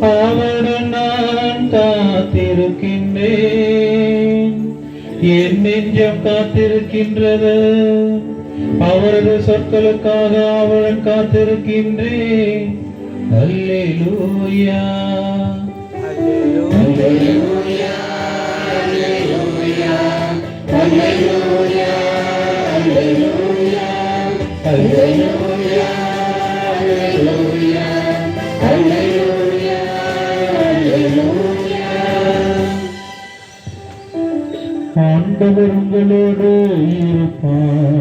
அவருடன் நான் காத்திருக்கின்றேன். என் நெஞ்சம் காத்திருக்கின்றது. அவரது சொற்களுக்காக அவளுடன் காத்திருக்கின்றேன். அல்லேலூயா. அல்லேலூயா. அல்லேலூயா. ஆண்டவர் உங்களோடு இருப்பார்